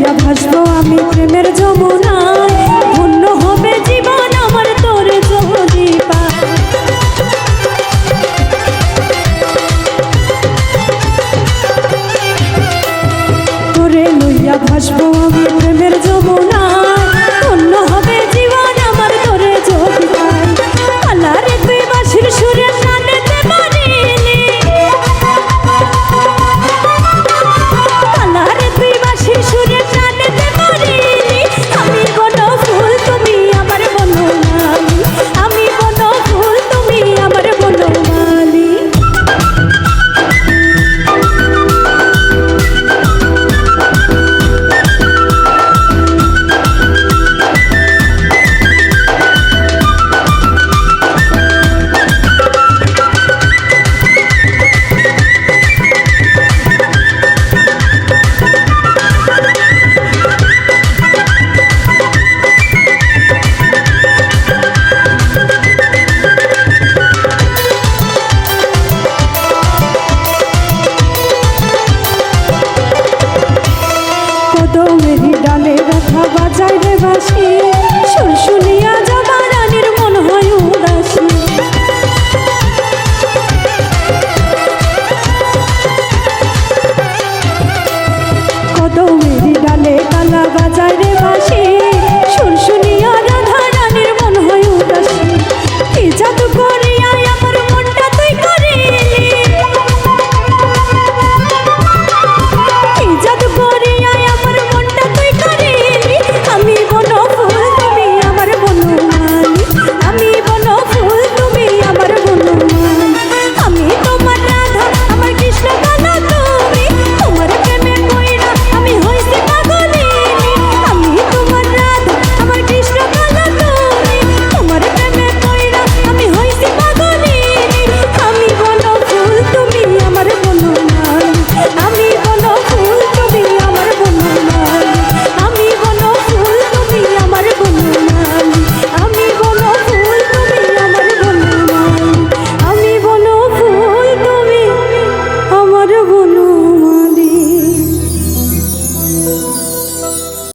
ডুইয়া ভাসবো আমি প্রেমের যমুনায়। পূর্ণ হবে জীবন আমার তোর যদি তোরে লইয়া ভাসবো আমি প্রেমের